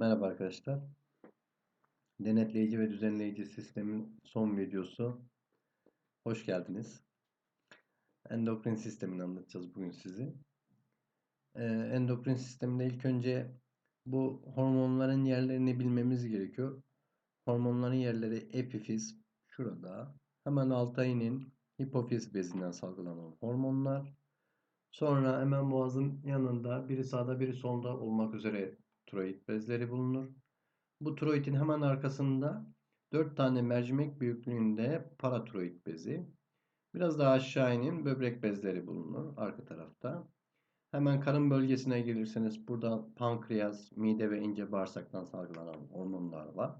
Merhaba arkadaşlar. Denetleyici ve düzenleyici sistemin son videosu. Hoş geldiniz. Endokrin sistemini anlatacağız bugün sizi. Ee, endokrin sisteminde ilk önce bu hormonların yerlerini bilmemiz gerekiyor. Hormonların yerleri epifiz şurada. Hemen alta inin hipofiz bezinden salgılanan hormonlar. Sonra hemen boğazın yanında biri sağda biri solda olmak üzere tiroid bezleri bulunur. Bu tiroidin hemen arkasında 4 tane mercimek büyüklüğünde paratiroid bezi. Biraz daha aşağı inin böbrek bezleri bulunur arka tarafta. Hemen karın bölgesine gelirseniz burada pankreas, mide ve ince bağırsaktan salgılanan hormonlar var.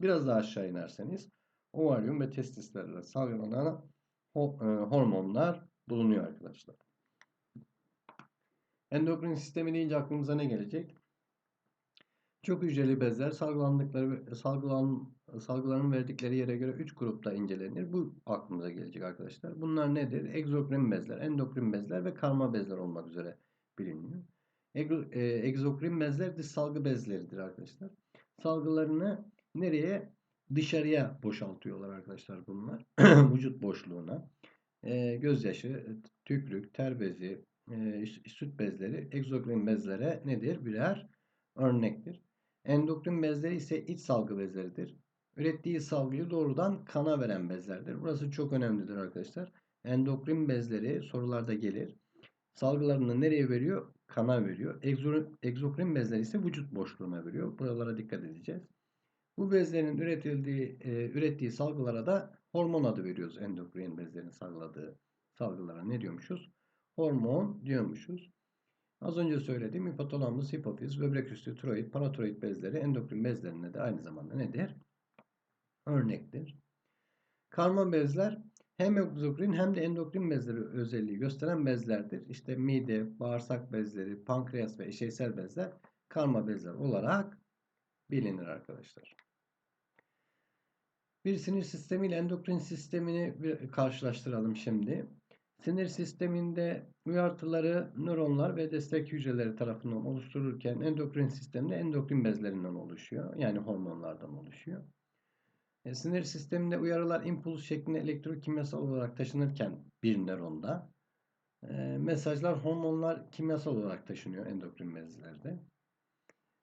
Biraz daha aşağı inerseniz ovaryum ve testislerle salgılanan e, hormonlar bulunuyor arkadaşlar. Endokrin sistemi deyince aklımıza ne gelecek? Çok hücreli bezler salgılandıkları salgılan salgıların verdikleri yere göre 3 grupta incelenir. Bu aklımıza gelecek arkadaşlar. Bunlar nedir? Egzokrin bezler, endokrin bezler ve karma bezler olmak üzere biliniyor. E, egzokrin bezler dış salgı bezleridir arkadaşlar. Salgılarını nereye? Dışarıya boşaltıyorlar arkadaşlar bunlar. Vücut boşluğuna. E, gözyaşı, tükrük, ter bezi, e, süt bezleri egzokrin bezlere nedir? Birer örnektir. Endokrin bezleri ise iç salgı bezleridir. Ürettiği salgıyı doğrudan kana veren bezlerdir. Burası çok önemlidir arkadaşlar. Endokrin bezleri sorularda gelir. Salgılarını nereye veriyor? Kana veriyor. Egzokrin bezleri ise vücut boşluğuna veriyor. Buralara dikkat edeceğiz. Bu bezlerin üretildiği, e, ürettiği salgılara da hormon adı veriyoruz. Endokrin bezlerin salgıladığı salgılara ne diyormuşuz? Hormon diyormuşuz. Az önce söylediğim hipotalamus, hipofiz, böbrek üstü, tiroid, paratiroid bezleri endokrin bezlerine de aynı zamanda nedir? Örnektir. Karma bezler hem egzokrin hem de endokrin bezleri özelliği gösteren bezlerdir. İşte mide, bağırsak bezleri, pankreas ve eşeysel bezler karma bezler olarak bilinir arkadaşlar. Bir sinir sistemi ile endokrin sistemini karşılaştıralım şimdi. Sinir sisteminde uyartıları nöronlar ve destek hücreleri tarafından oluştururken endokrin sistemde endokrin bezlerinden oluşuyor. Yani hormonlardan oluşuyor. E, sinir sisteminde uyarılar impuls şeklinde elektrokimyasal olarak taşınırken bir nöronda e, mesajlar hormonlar kimyasal olarak taşınıyor endokrin bezlerde.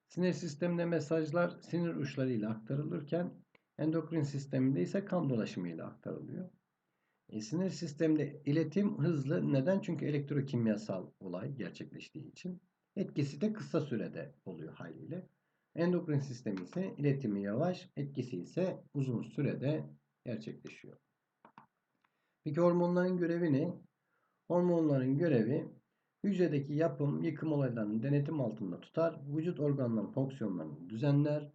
Sinir sisteminde mesajlar sinir uçlarıyla aktarılırken endokrin sisteminde ise kan dolaşımıyla aktarılıyor. E, sinir sisteminde iletim hızlı. Neden? Çünkü elektrokimyasal olay gerçekleştiği için. Etkisi de kısa sürede oluyor haliyle. Endokrin sistemi ise iletimi yavaş, etkisi ise uzun sürede gerçekleşiyor. Peki hormonların görevi ne? Hormonların görevi hücredeki yapım, yıkım olaylarını denetim altında tutar, vücut organlarının fonksiyonlarını düzenler,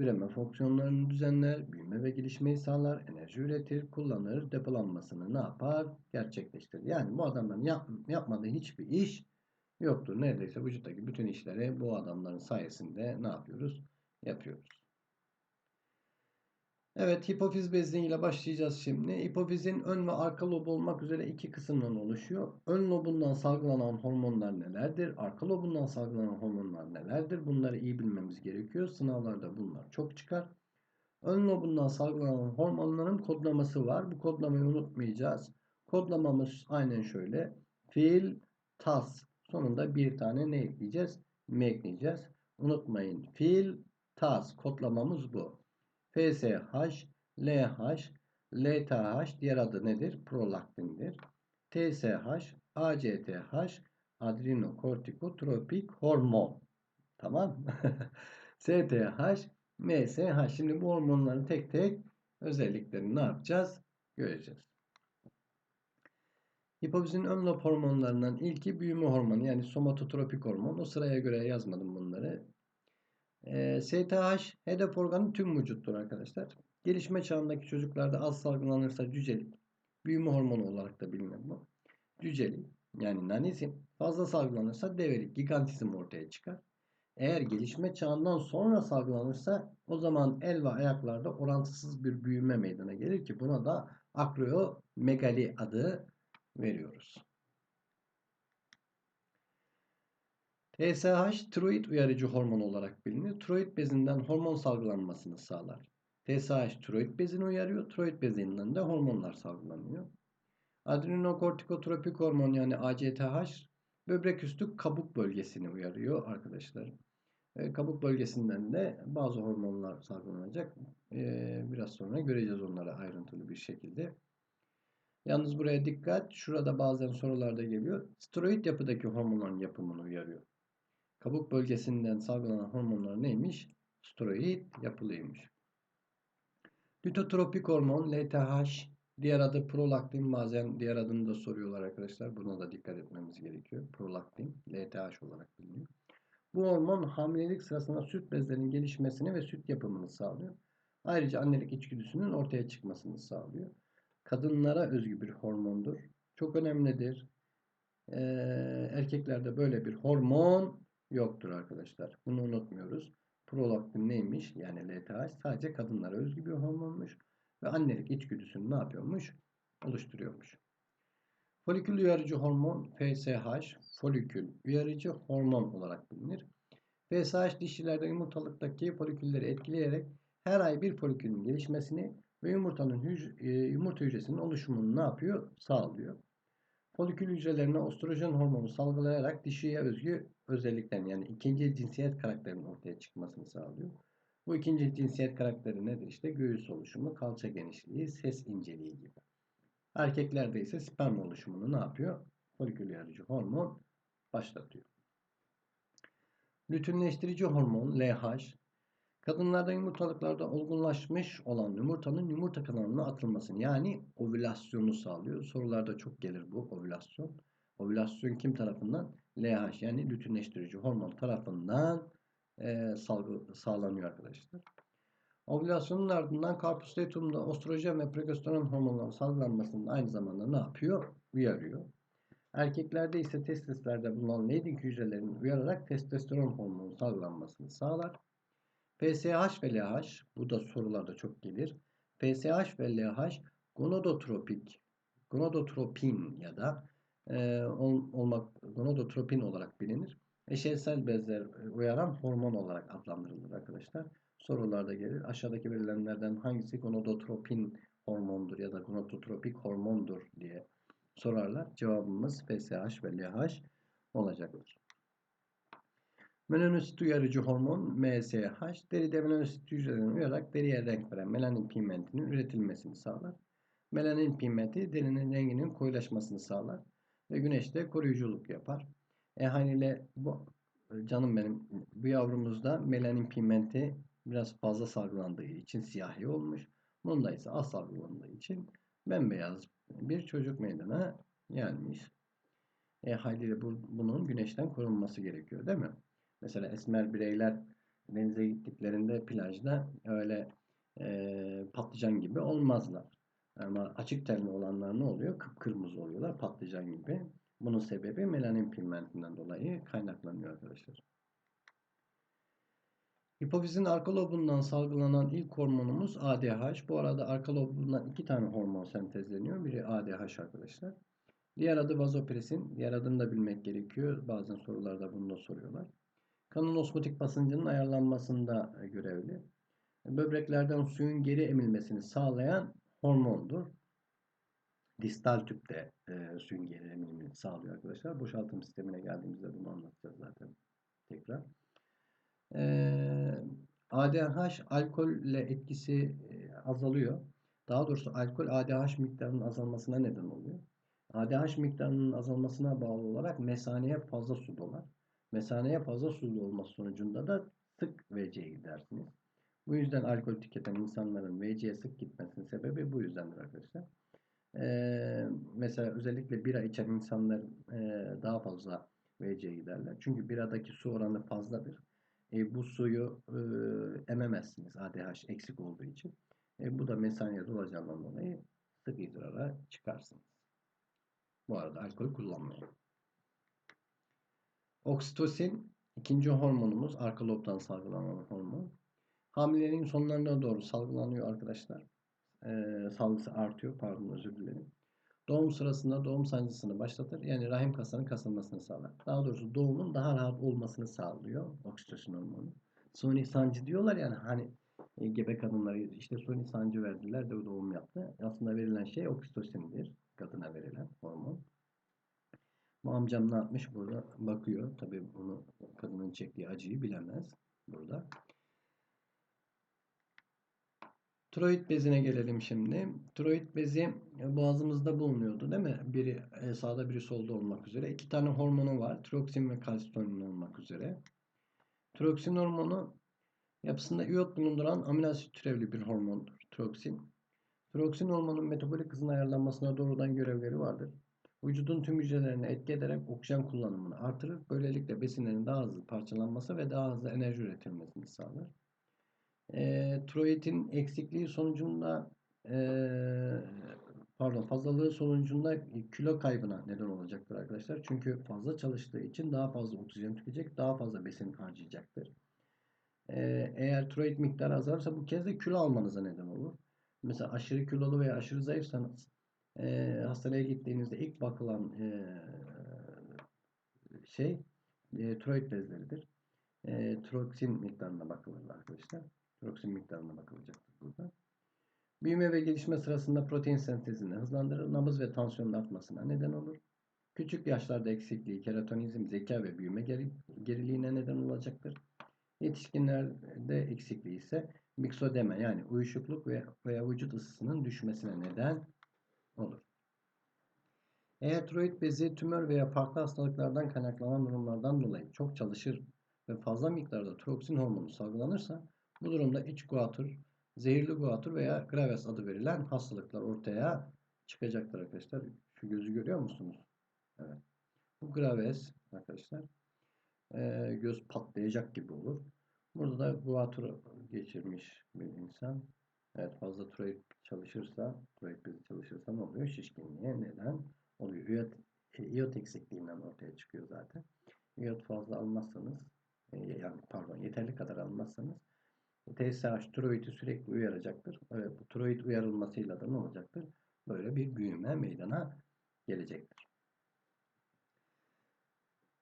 Üreme fonksiyonlarını düzenler, büyüme ve gelişmeyi sağlar, enerji üretir, kullanır, depolanmasını ne yapar? Gerçekleştirir. Yani bu adamların yap, yapmadığı hiçbir iş yoktur. Neredeyse vücuttaki bütün işleri bu adamların sayesinde ne yapıyoruz? Yapıyoruz. Evet hipofiz bezliğiyle başlayacağız şimdi. Hipofizin ön ve arka lobu olmak üzere iki kısımdan oluşuyor. Ön lobundan salgılanan hormonlar nelerdir? Arka lobundan salgılanan hormonlar nelerdir? Bunları iyi bilmemiz gerekiyor. Sınavlarda bunlar çok çıkar. Ön lobundan salgılanan hormonların kodlaması var. Bu kodlamayı unutmayacağız. Kodlamamız aynen şöyle. Fil, tas. Sonunda bir tane ne ekleyeceğiz? M ekleyeceğiz. Unutmayın. Fil, tas. Kodlamamız bu. FSH, LH, LTH diğer adı nedir? Prolaktindir. TSH, ACTH, adrenokortikotropik hormon. Tamam STH, MSH. Şimdi bu hormonların tek tek özelliklerini ne yapacağız? Göreceğiz. Hipofizin ön lob hormonlarından ilki büyüme hormonu yani somatotropik hormon. O sıraya göre yazmadım bunları. E, STH hedef organı tüm vücuttur arkadaşlar. Gelişme çağındaki çocuklarda az salgılanırsa cücelik, büyüme hormonu olarak da bilinir bu. Cücelik yani nanizm fazla salgılanırsa develik, gigantizm ortaya çıkar. Eğer gelişme çağından sonra salgılanırsa o zaman el ve ayaklarda orantısız bir büyüme meydana gelir ki buna da akromegali adı veriyoruz. TSH tiroid uyarıcı hormon olarak bilinir. Tiroid bezinden hormon salgılanmasını sağlar. TSH tiroid bezini uyarıyor. Tiroid bezinden de hormonlar salgılanıyor. Adrenokortikotropik hormon yani ACTH böbrek üstü kabuk bölgesini uyarıyor arkadaşlar. E, kabuk bölgesinden de bazı hormonlar salgılanacak. E, biraz sonra göreceğiz onları ayrıntılı bir şekilde. Yalnız buraya dikkat. Şurada bazen sorularda geliyor. Steroid yapıdaki hormonların yapımını uyarıyor. Kabuk bölgesinden salgılanan hormonlar neymiş? Steroid yapılıymış. Lütotropik hormon LTH diğer adı prolaktin bazen diğer adını da soruyorlar arkadaşlar. Buna da dikkat etmemiz gerekiyor. Prolaktin LTH olarak biliniyor. Bu hormon hamilelik sırasında süt bezlerinin gelişmesini ve süt yapımını sağlıyor. Ayrıca annelik içgüdüsünün ortaya çıkmasını sağlıyor. Kadınlara özgü bir hormondur. Çok önemlidir. Ee, erkeklerde böyle bir hormon yoktur arkadaşlar. Bunu unutmuyoruz. Prolaktin neymiş? Yani LTH sadece kadınlara özgü bir hormonmuş. Ve annelik içgüdüsünü ne yapıyormuş? Oluşturuyormuş. Folikül uyarıcı hormon FSH, folikül uyarıcı hormon olarak bilinir. FSH dişilerde yumurtalıktaki folikülleri etkileyerek her ay bir folikülün gelişmesini ve yumurtanın hüc e, yumurta hücresinin oluşumunu ne yapıyor? Sağlıyor. Folikül hücrelerine östrojen hormonu salgılayarak dişiye özgü özelliklerin yani ikinci cinsiyet karakterinin ortaya çıkmasını sağlıyor. Bu ikinci cinsiyet karakteri nedir? İşte göğüs oluşumu, kalça genişliği, ses inceliği gibi. Erkeklerde ise sperm oluşumunu ne yapıyor? Folikül uyarıcı hormon başlatıyor. Lütünleştirici hormon LH kadınlarda yumurtalıklarda olgunlaşmış olan yumurtanın yumurta kanalına atılmasını yani ovülasyonu sağlıyor. Sorularda çok gelir bu ovülasyon. Ovülasyon kim tarafından? LH yani lütünleştirici hormon tarafından e, salgı, sağlanıyor arkadaşlar. Ovülasyonun ardından karpustetumda ostrojen ve progesteron hormonları salgılanmasının aynı zamanda ne yapıyor? Uyarıyor. Erkeklerde ise testislerde bulunan Leydig hücrelerinin uyararak testosteron hormonu salgılanmasını sağlar. FSH ve LH, bu da sorularda çok gelir. FSH ve LH gonadotropik, gonadotropin ya da e, ol, olmak gonadotropin olarak bilinir. Eşeysel bezler uyaran hormon olarak adlandırılır arkadaşlar. Sorularda gelir. Aşağıdaki verilenlerden hangisi gonadotropin hormondur ya da gonadotropik hormondur diye sorarlar. Cevabımız FSH ve LH olacaktır. Melanosit uyarıcı hormon MSH, deride melanosit hücrelerine uyarak deriye renk veren melanin pigmentinin üretilmesini sağlar. Melanin pigmenti derinin renginin koyulaşmasını sağlar ve güneşte koruyuculuk yapar. E haliyle bu canım benim bu yavrumuzda melanin pigmenti biraz fazla salgılandığı için siyahi olmuş. Bunda ise az salgılandığı için bembeyaz bir çocuk meydana gelmiş. E haliyle bu, bunun güneşten korunması gerekiyor değil mi? Mesela esmer bireyler denize gittiklerinde plajda öyle e, patlıcan gibi olmazlar. Ama açık tenli olanlar ne oluyor? Kıpkırmızı oluyorlar patlıcan gibi. Bunun sebebi melanin pigmentinden dolayı kaynaklanıyor arkadaşlar. Hipofizin arka lobundan salgılanan ilk hormonumuz ADH. Bu arada arka lobundan iki tane hormon sentezleniyor. Biri ADH arkadaşlar. Diğer adı vazopresin. Diğer adını da bilmek gerekiyor. Bazen sorularda bunu da soruyorlar. Kanın osmotik basıncının ayarlanmasında görevli. Böbreklerden suyun geri emilmesini sağlayan hormondur. Distal tüpte e, suyun geri emilmesini sağlıyor arkadaşlar. Boşaltım sistemine geldiğimizde bunu anlatacağız zaten tekrar. Ee, ADH alkolle etkisi e, azalıyor. Daha doğrusu alkol ADH miktarının azalmasına neden oluyor. ADH miktarının azalmasına bağlı olarak mesaneye fazla su dolar. Mesaneye fazla su olması sonucunda da sık WC'ye gidersiniz. Bu yüzden alkol tüketen insanların WC'ye sık gitmesinin sebebi bu yüzdendir arkadaşlar. Ee, mesela özellikle bira içen insanlar e, daha fazla WC'ye giderler. Çünkü biradaki su oranı fazladır. E, bu suyu e, ememezsiniz ADH eksik olduğu için. E, bu da mesaneye dolacağından dolayı sık idrara çıkarsınız. Bu arada alkol kullanmayın. Oksitosin ikinci hormonumuz arka lobdan salgılanan hormon. Hamileliğin sonlarına doğru salgılanıyor arkadaşlar. Ee, salgısı artıyor pardon özür dilerim. Doğum sırasında doğum sancısını başlatır. Yani rahim kaslarının kasılmasını sağlar. Daha doğrusu doğumun daha rahat olmasını sağlıyor oksitosin hormonu. Suni sancı diyorlar yani hani e, gebe kadınlara işte suni sancı verdiler de doğum yaptı. Aslında verilen şey oksitosindir. Kadına verilen hormon. Bu amcam ne yapmış burada bakıyor. Tabii bunu kadının çektiği acıyı bilemez burada. Tiroid bezine gelelim şimdi. Tiroid bezi e, boğazımızda bulunuyordu değil mi? Biri e, sağda biri solda olmak üzere. İki tane hormonu var. Tiroksin ve kalsitonin olmak üzere. Tiroksin hormonu yapısında iot bulunduran amino asit türevli bir hormondur. Tiroksin. Tiroksin hormonun metabolik hızın ayarlanmasına doğrudan görevleri vardır. Vücudun tüm hücrelerine etki ederek oksijen kullanımını artırır. Böylelikle besinlerin daha hızlı parçalanması ve daha hızlı enerji üretilmesini sağlar. E, tiroidin eksikliği sonucunda e, pardon fazlalığı sonucunda kilo kaybına neden olacaktır arkadaşlar. Çünkü fazla çalıştığı için daha fazla oksijen tüketecek, daha fazla besin harcayacaktır. E, eğer tiroid miktarı azalırsa bu kez de kilo almanıza neden olur. Mesela aşırı kilolu veya aşırı zayıfsanız e, hastaneye gittiğinizde ilk bakılan e, şey e, tiroid bezleridir. E, tiroksin miktarına bakılır arkadaşlar. Tiroksin miktarına bakılacaktır burada. Büyüme ve gelişme sırasında protein sentezini hızlandırır, nabız ve tansiyonun artmasına neden olur. Küçük yaşlarda eksikliği keratonizm, zeka ve büyüme geriliğine neden olacaktır. Yetişkinlerde eksikliği ise miksodeme yani uyuşukluk veya vücut ısısının düşmesine neden olur. Eğer tiroid bezi tümör veya farklı hastalıklardan kaynaklanan durumlardan dolayı çok çalışır ve fazla miktarda tiroksin hormonu salgılanırsa bu durumda iç guatr, zehirli guatr veya graves adı verilen hastalıklar ortaya çıkacaktır arkadaşlar. Şu gözü görüyor musunuz? Evet. Bu graves arkadaşlar e, göz patlayacak gibi olur. Burada da guatr geçirmiş bir insan. Evet fazla tiroid çalışırsa, tiroid bezi çalışırsa ne oluyor? Şişkinliğe neden oluyor? İyot, iyot eksikliğinden ortaya çıkıyor zaten. İyot fazla almazsanız, e, yani pardon yeterli kadar almazsanız TSH tiroidi sürekli uyaracaktır. Evet, bu tiroid uyarılmasıyla da ne olacaktır? Böyle bir büyüme meydana gelecektir.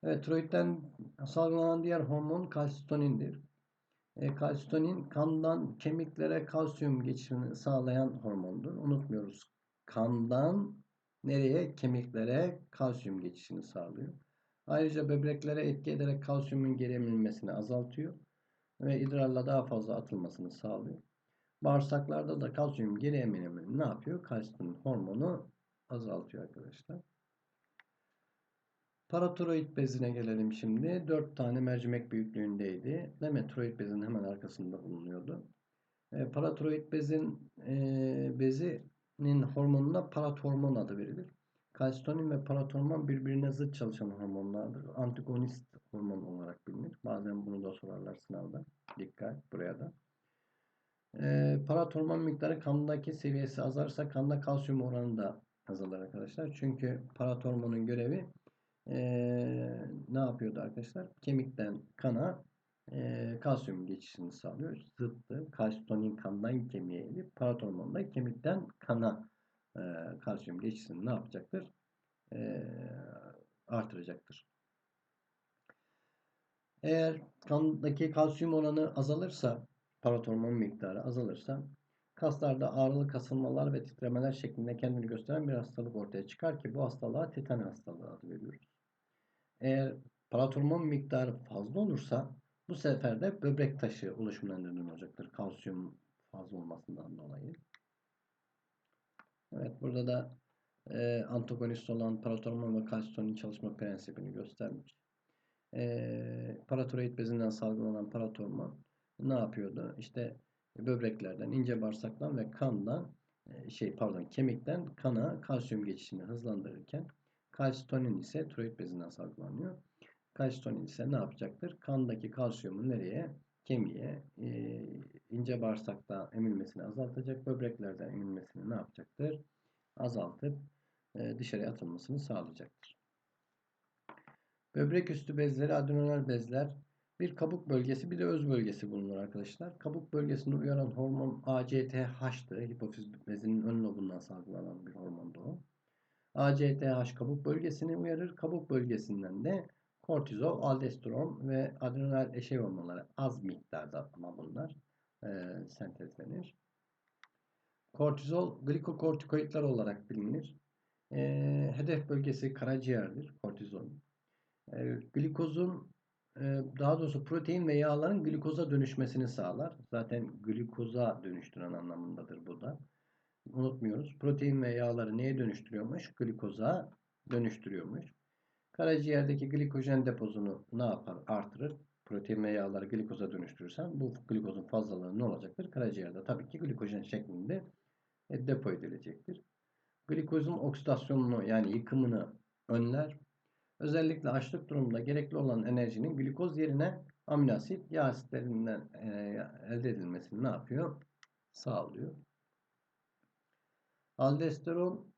Evet, tiroidden salgılanan diğer hormon kalsitonindir. E, kalsitonin kandan kemiklere kalsiyum geçişini sağlayan hormondur. Unutmuyoruz. Kandan nereye? Kemiklere kalsiyum geçişini sağlıyor. Ayrıca böbreklere etki ederek kalsiyumun geri azaltıyor ve idrarla daha fazla atılmasını sağlıyor. Bağırsaklarda da kalsiyum geri emilimini ne yapıyor? Kalsiyum hormonu azaltıyor arkadaşlar. Paratiroid bezine gelelim şimdi. 4 tane mercimek büyüklüğündeydi. Demet bezinin hemen arkasında bulunuyordu. E, paratiroid bezin e, bezinin hormonuna paratormon adı verilir. Kalsitonin ve paratormon birbirine zıt çalışan hormonlardır. Antagonist hormon olarak bilinir. Bazen bunu da sorarlar sınavda. Dikkat buraya da. E, paratormon miktarı kandaki seviyesi azarsa kanda kalsiyum oranı da azalır arkadaşlar. Çünkü paratormonun görevi e, ne yapıyordu arkadaşlar? Kemikten kana e, kalsiyum geçişini sağlıyor. Zıttı. Kalsitonin kandan kemiğe inip paratormon kemikten kana e, kalsiyum geçişini ne yapacaktır? E, artıracaktır. Eğer kandaki kalsiyum oranı azalırsa, paratormon miktarı azalırsa kaslarda ağrılı kasılmalar ve titremeler şeklinde kendini gösteren bir hastalık ortaya çıkar ki bu hastalığa tetani hastalığı adı veriyoruz. Eğer paratormon miktarı fazla olursa bu sefer de böbrek taşı oluşumuna neden olacaktır. Kalsiyum fazla olmasından dolayı. Evet burada da e, antagonist olan paratormon ve kalsitonin çalışma prensibini göstermiş. E, paratiroid bezinden salgılanan paratormon ne yapıyordu? İşte böbreklerden, ince bağırsaktan ve kandan e, şey pardon kemikten kana kalsiyum geçişini hızlandırırken kalsitonin ise tiroid bezinden salgılanıyor. Kalsitonin ise ne yapacaktır? Kandaki kalsiyumun nereye? Kemiğe, e, ince bağırsakta emilmesini azaltacak. Böbreklerden emilmesini ne yapacaktır? Azaltıp e, dışarıya atılmasını sağlayacaktır. Böbrek üstü bezleri adrenal bezler bir kabuk bölgesi bir de öz bölgesi bulunur arkadaşlar. Kabuk bölgesinde uyaran hormon ACTH'tı. Hipofiz bezinin ön lobundan salgılanan bir hormondu o. ACTH kabuk bölgesini uyarır. Kabuk bölgesinden de kortizol, aldosteron ve adrenal eşey hormonları az miktarda ama bunlar e, sentezlenir. Kortizol glikokortikoidler olarak bilinir. E, hedef bölgesi karaciğerdir kortizolun. E, glikozun e, daha doğrusu protein ve yağların glikoza dönüşmesini sağlar. Zaten glikoza dönüştüren anlamındadır bu da. Unutmuyoruz. Protein ve yağları neye dönüştürüyormuş? Glikoza dönüştürüyormuş. Karaciğerdeki glikojen depozunu ne yapar? Artırır. Protein ve yağları glikoza dönüştürürsen bu glikozun fazlalığı ne olacaktır? Karaciğerde tabii ki glikojen şeklinde e, depo edilecektir. Glikozun oksidasyonunu yani yıkımını önler. Özellikle açlık durumunda gerekli olan enerjinin glikoz yerine amino asit yağ asitlerinden e, elde edilmesini ne yapıyor? Sağlıyor. Aldosteron,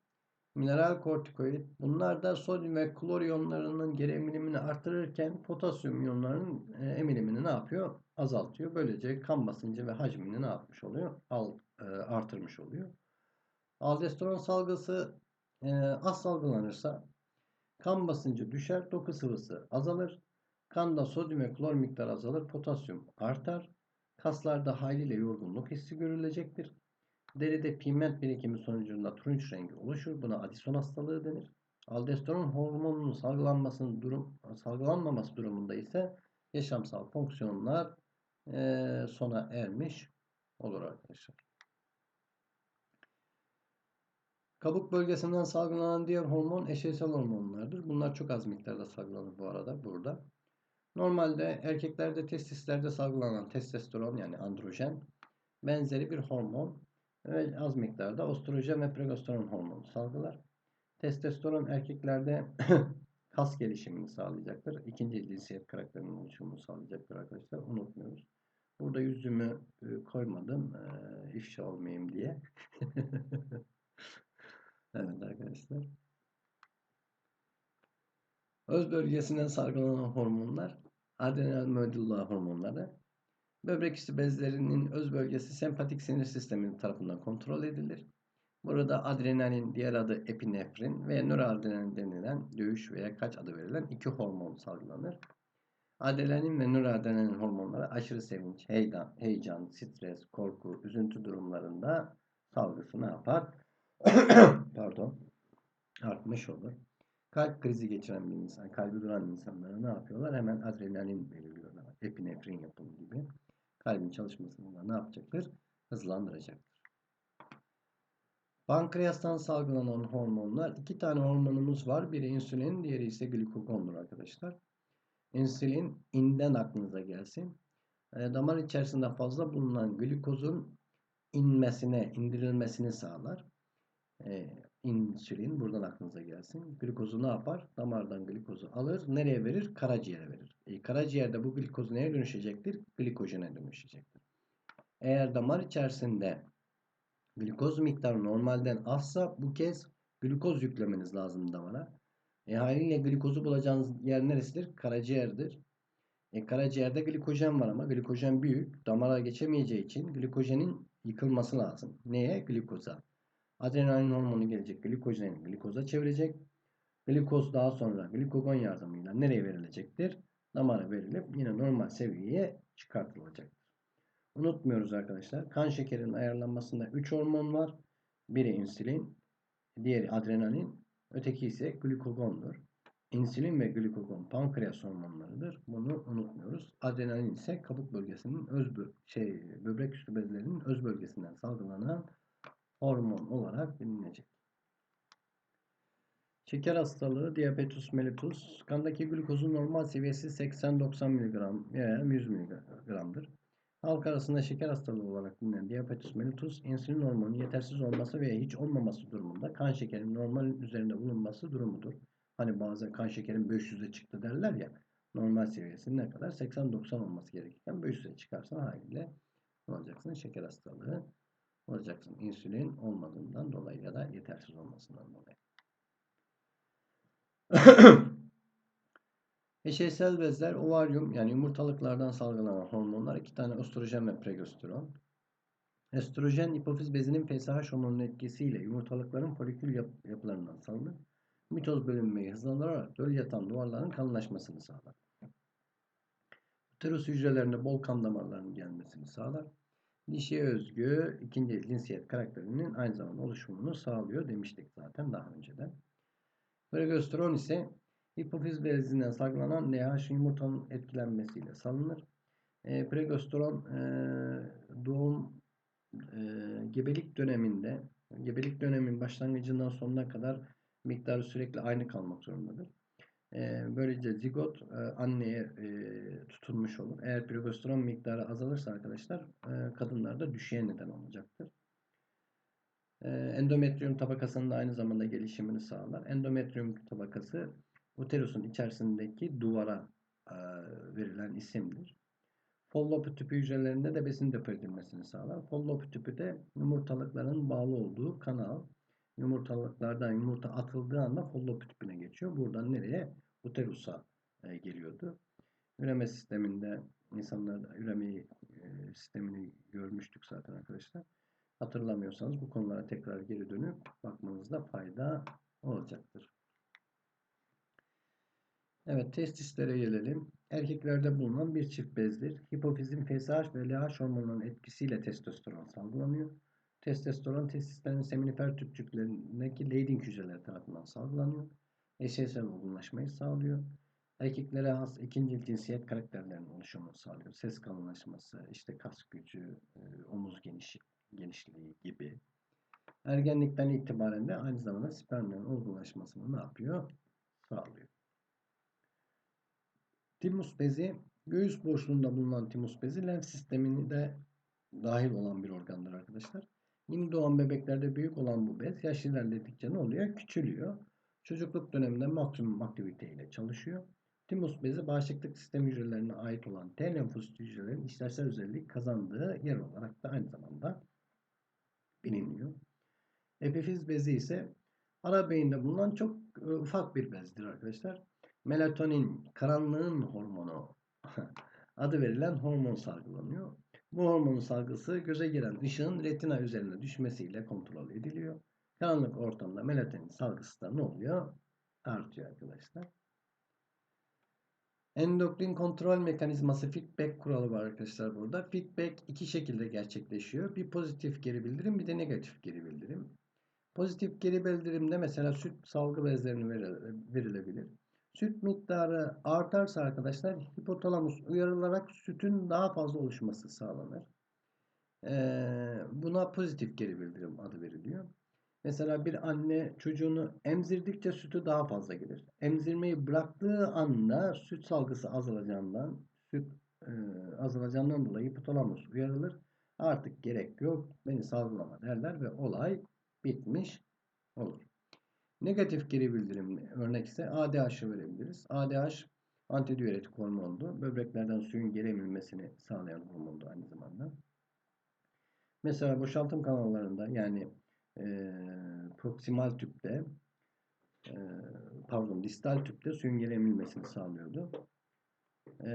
mineral kortikoid. Bunlar da sodyum ve klor iyonlarının geri emilimini artırırken potasyum iyonlarının e, emilimini ne yapıyor? Azaltıyor. Böylece kan basıncı ve hacmini ne yapmış oluyor? Al, e, artırmış oluyor. Aldosteron salgısı e, az salgılanırsa kan basıncı düşer, doku sıvısı azalır. Kanda sodyum ve klor miktarı azalır, potasyum artar. Kaslarda haliyle yorgunluk hissi görülecektir. Deride pigment birikimi sonucunda turunç rengi oluşur. Buna adison hastalığı denir. Aldosteron hormonunun salgılanmasının durum, salgılanmaması durumunda ise yaşamsal fonksiyonlar e, sona ermiş olur arkadaşlar. Kabuk bölgesinden salgılanan diğer hormon eşeysel hormonlardır. Bunlar çok az miktarda salgılanır bu arada burada. Normalde erkeklerde testislerde salgılanan testosteron yani androjen benzeri bir hormon ve az miktarda ostrojen ve progesteron hormonu salgılar. Testosteron erkeklerde kas gelişimini sağlayacaktır. İkinci cinsiyet karakterinin oluşumunu sağlayacaktır arkadaşlar. Unutmuyoruz. Burada yüzümü e, koymadım. E, ifşa olmayayım diye. evet arkadaşlar. Öz bölgesinden salgılanan hormonlar adrenal medulla hormonları. Böbrek üstü bezlerinin öz bölgesi sempatik sinir sistemi tarafından kontrol edilir. Burada adrenalin, diğer adı epinefrin ve noradrenalin denilen dövüş veya kaç adı verilen iki hormon salgılanır. Adrenalin ve noradrenalin hormonları aşırı sevinç, heyecan, heyecan, stres, korku, üzüntü durumlarında salgısı ne yapar? Pardon. Artmış olur. Kalp krizi geçiren bir insan, kalbi duran insanlara ne yapıyorlar? Hemen adrenalin belirliyorlar. Epinefrin yapımı gibi kalbin çalışmasını da ne yapacaktır? Hızlandıracaktır. Pankreastan salgılanan hormonlar iki tane hormonumuz var. Biri insülin, diğeri ise glikogondur arkadaşlar. İnsülin inden aklınıza gelsin. E, damar içerisinde fazla bulunan glikozun inmesine, indirilmesini sağlar. E, insülin buradan aklınıza gelsin. Glikozu ne yapar? Damardan glikozu alır. Nereye verir? Karaciğere verir. E, karaciğerde bu glikoz neye dönüşecektir? Glikojene dönüşecektir. Eğer damar içerisinde glikoz miktarı normalden azsa bu kez glikoz yüklemeniz lazım damara. E, haliyle glikozu bulacağınız yer neresidir? Karaciğerdir. E, karaciğerde glikojen var ama glikojen büyük. Damara geçemeyeceği için glikojenin yıkılması lazım. Neye? Glikoza. Adrenalin hormonu gelecek. Glikojeni glikoza çevirecek. Glikoz daha sonra glikogon yardımıyla nereye verilecektir? Damara verilip yine normal seviyeye çıkartılacaktır. Unutmuyoruz arkadaşlar. Kan şekerinin ayarlanmasında 3 hormon var. Biri insülin, diğeri adrenalin, öteki ise glikogondur. İnsülin ve glikogon pankreas hormonlarıdır. Bunu unutmuyoruz. Adrenalin ise kabuk bölgesinin öz şey böbrek üstü bezlerinin öz bölgesinden salgılanan hormon olarak bilinecek. Şeker hastalığı, diabetes mellitus, kandaki glukozun normal seviyesi 80-90 mg veya 100 mg'dır. Halk arasında şeker hastalığı olarak bilinen diabetes mellitus, insülin hormonu yetersiz olması veya hiç olmaması durumunda kan şekerinin normal üzerinde bulunması durumudur. Hani bazen kan şekerin 500'e çıktı derler ya, normal seviyesi ne kadar? 80-90 olması gerekirken 500'e çıkarsa haliyle olacaksın? Şeker hastalığı olacaksın. İnsülin olmadığından dolayı ya da yetersiz olmasından dolayı. Eşeysel bezler, ovaryum yani yumurtalıklardan salgılanan hormonlar iki tane östrojen ve progesteron. Estrojen hipofiz bezinin FSH hormonunun etkisiyle yumurtalıkların folikül yap- yapılarından salınır. Mitoz bölünmeyi hızlandırarak döl yatan duvarların kalınlaşmasını sağlar. Uterus hücrelerine bol kan damarlarının gelmesini sağlar. Dişiye özgü ikinci cinsiyet karakterinin aynı zamanda oluşumunu sağlıyor demiştik zaten daha önceden. Progesteron ise hipofiz bezinden salgılanan NH yumurtanın etkilenmesiyle salınır. E, progesteron e, doğum e, gebelik döneminde gebelik dönemin başlangıcından sonuna kadar miktarı sürekli aynı kalmak zorundadır. Böylece zigot anneye e, tutunmuş olur. Eğer progesteron miktarı azalırsa arkadaşlar kadınlarda düşüğe neden olacaktır. E, endometrium tabakasının da aynı zamanda gelişimini sağlar. Endometrium tabakası uterusun içerisindeki duvara verilen isimdir. Follop tüpü hücrelerinde de besin depo edilmesini sağlar. Follop tüpü de yumurtalıkların bağlı olduğu kanal. Yumurtalıklardan yumurta atıldığı anda follop tüpüne geçiyor. Buradan nereye? Uterusa e, geliyordu. Üreme sisteminde insanlar üremeyi e, sistemini görmüştük zaten arkadaşlar. Hatırlamıyorsanız bu konulara tekrar geri dönüp bakmanızda fayda olacaktır. Evet testislere gelelim. Erkeklerde bulunan bir çift bezdir. Hipofizin FSH ve LH hormonunun etkisiyle testosteron salgılanıyor. Testosteron testislerin seminifer tüpçüklerindeki Leydig hücreleri tarafından salgılanıyor. Eşeysel olgunlaşmayı sağlıyor. Erkeklere has ikinci cinsiyet karakterlerinin oluşumunu sağlıyor. Ses kalınlaşması, işte kas gücü, e, omuz geniş, genişliği gibi. Ergenlikten itibaren de aynı zamanda spermlerin olgunlaşmasını ne yapıyor? Sağlıyor. Timus bezi göğüs boşluğunda bulunan timus bezi lenf sistemini de dahil olan bir organdır arkadaşlar. Yeni doğan bebeklerde büyük olan bu bez yaş ilerledikçe ne oluyor? Küçülüyor. Çocukluk döneminde maksimum aktivite ile çalışıyor. Timus bezi bağışıklık sistem hücrelerine ait olan T lenfosit hücrelerin işlevsel özellik kazandığı yer olarak da aynı zamanda biliniyor. Epifiz bezi ise ara beyinde bulunan çok e, ufak bir bezdir arkadaşlar. Melatonin, karanlığın hormonu adı verilen hormon salgılanıyor. Bu hormonun salgısı göze giren ışığın retina üzerine düşmesiyle kontrol ediliyor. Karanlık ortamda melatonin salgısı da ne oluyor? Artıyor arkadaşlar. Endokrin kontrol mekanizması feedback kuralı var arkadaşlar burada. Feedback iki şekilde gerçekleşiyor. Bir pozitif geri bildirim bir de negatif geri bildirim. Pozitif geri bildirimde mesela süt salgı bezlerini verilebilir. Süt miktarı artarsa arkadaşlar hipotalamus uyarılarak sütün daha fazla oluşması sağlanır. Ee, buna pozitif geri bildirim adı veriliyor. Mesela bir anne çocuğunu emzirdikçe sütü daha fazla gelir. Emzirmeyi bıraktığı anda süt salgısı azalacağından, süt e, azalacağından dolayı hipotalamus uyarılır. Artık gerek yok, beni salgılama derler ve olay bitmiş olur. Negatif geri bildirim örnek ise ADH'ı verebiliriz. ADH antidiüretik hormondu. Böbreklerden suyun geri emilmesini sağlayan hormondu aynı zamanda. Mesela boşaltım kanallarında yani e, proksimal tüpte e, pardon distal tüpte suyun geri emilmesini sağlıyordu. E,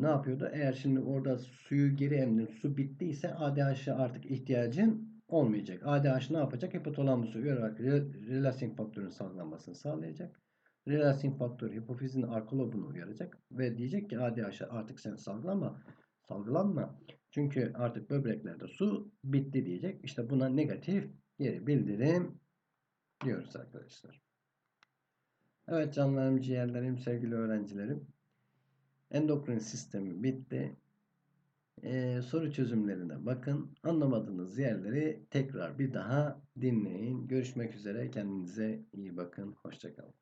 ne yapıyordu? Eğer şimdi orada suyu geri emdin, su bittiyse ADH'a artık ihtiyacın olmayacak. ADH ne yapacak? Hipotalamusu uyararak relasing faktörün salgılanmasını sağlayacak. Relasing faktör hipofizin arka lobunu uyaracak ve diyecek ki ADH artık sen salgılama, salgılanma. Çünkü artık böbreklerde su bitti diyecek. İşte buna negatif geri bildirim diyoruz arkadaşlar. Evet canlarım, ciğerlerim, sevgili öğrencilerim. Endokrin sistemi bitti. Ee, soru çözümlerine bakın. Anlamadığınız yerleri tekrar bir daha dinleyin. Görüşmek üzere. Kendinize iyi bakın. Hoşçakalın.